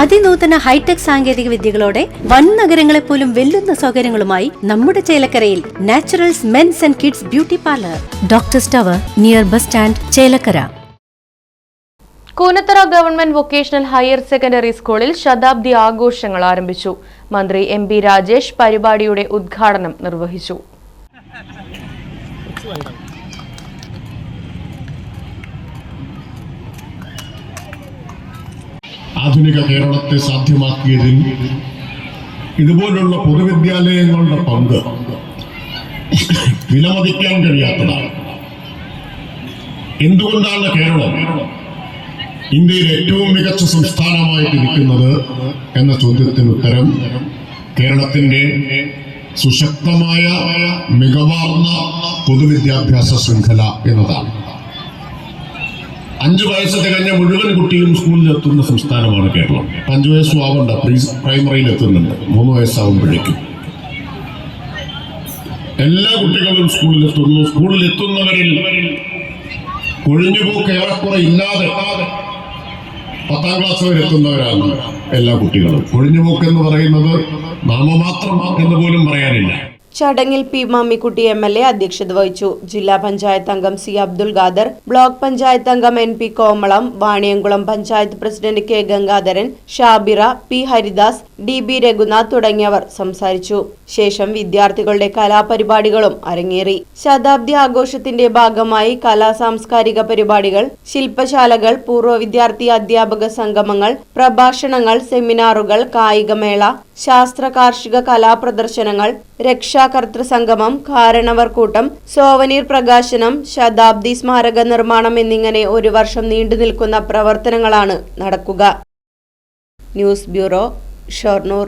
അതിനൂതന hi tech സാങ്കേതിക വിദ്യകളോടെ വൻ നഗരങ്ങളെ പോലും വെല്ലുന്ന സൗകര്യങ്ങളുമായി നമ്മുടെ ചേലക്കരയിൽ Naturals men's and kids beauty parlour. Doctor tower near bus stand Chelakkara. Koonathara government vocational higher secondary സ്കൂളിൽ ശതാബ്ദി ആഘോഷങ്ങൾ ആരംഭിച്ചു. മന്ത്രി എം പി രാജേഷ് പരിപാടിയുടെ ഉദ്ഘാടനം നിർവഹിച്ചു. ആധുനിക കേരളത്തെ സാധ്യമാക്കിയതിൽ ഇതുപോലുള്ള പൊതുവിദ്യാലയങ്ങളുടെ പങ്ക് വിലമതിക്കാൻ കഴിയാത്തതാണ്. എന്തുകൊണ്ടാണ് കേരളം ഇന്ത്യയിൽ ഏറ്റവും മികച്ച സംസ്ഥാനമായിട്ട് എന്ന ചോദ്യത്തിന് ഉത്തരം കേരളത്തിന്റെ സുശക്തമായ മികവാർന്ന പൊതുവിദ്യാഭ്യാസ ശൃംഖല എന്നതാണ്. അഞ്ചു വയസ്സ് തികഞ്ഞ മുഴുവൻ കുട്ടിയും സ്കൂളിൽ എത്തുന്ന സംസ്ഥാനമാണ് കേരളം. അഞ്ചു വയസ്സും ആവണ്ട പ്രീ പ്രൈമറിയിൽ എത്തുന്നുണ്ട്. മൂന്ന് വയസ്സാവുമ്പോഴേക്കും. എല്ലാ കുട്ടികളും സ്കൂളിൽ എത്തുന്നു. സ്കൂളിൽ എത്തുന്നവരിൽ കൊഴിഞ്ഞുപോക്ക് ഏറെക്കുറെ ഇല്ലാതെ പത്താം ക്ലാസ് വരെ എത്തുന്നവരാണ് എല്ലാ കുട്ടികളും. കൊഴിഞ്ഞുപോക്ക് എന്ന് പറയുന്നത് നാമമാത്രം എന്ന് പോലും പറയാനില്ല. ചടങ്ങിൽ P Mammikutty M L A അധ്യക്ഷത വഹിച്ചു. ജില്ലാ പഞ്ചായത്ത് അംഗം സി അബ്ദുൾ ഖാദർ ബ്ലോക്ക് പഞ്ചായത്ത് അംഗം N P Komalam Vaniyamkulam panchayat president K Gangadharan Shabira P Haridas D B Raghunath തുടങ്ങിയവർ സംസാരിച്ചു. ശേഷം വിദ്യാർത്ഥികളുടെ കലാപരിപാടികളും അരങ്ങേറി. ശതാബ്ദി ആഘോഷത്തിന്റെ ഭാഗമായി കലാ സാംസ്കാരിക പരിപാടികൾ ശില്പശാലകൾ പൂർവ വിദ്യാർത്ഥി അധ്യാപക സംഗമങ്ങൾ പ്രഭാഷണങ്ങൾ സെമിനാറുകൾ കായികമേള ശാസ്ത്ര കാർഷിക കലാപ്രദർശനങ്ങൾ രക്ഷാകർത്തൃ സംഗമം കാരണവർ കൂട്ടം സോവനീർ പ്രകാശനം ശതാബ്ദി സ്മാരക നിർമ്മാണം എന്നിങ്ങനെ ഒരു വർഷം നീണ്ടു നിൽക്കുന്ന പ്രവർത്തനങ്ങളാണ് നടക്കുക. News bureau Shoranur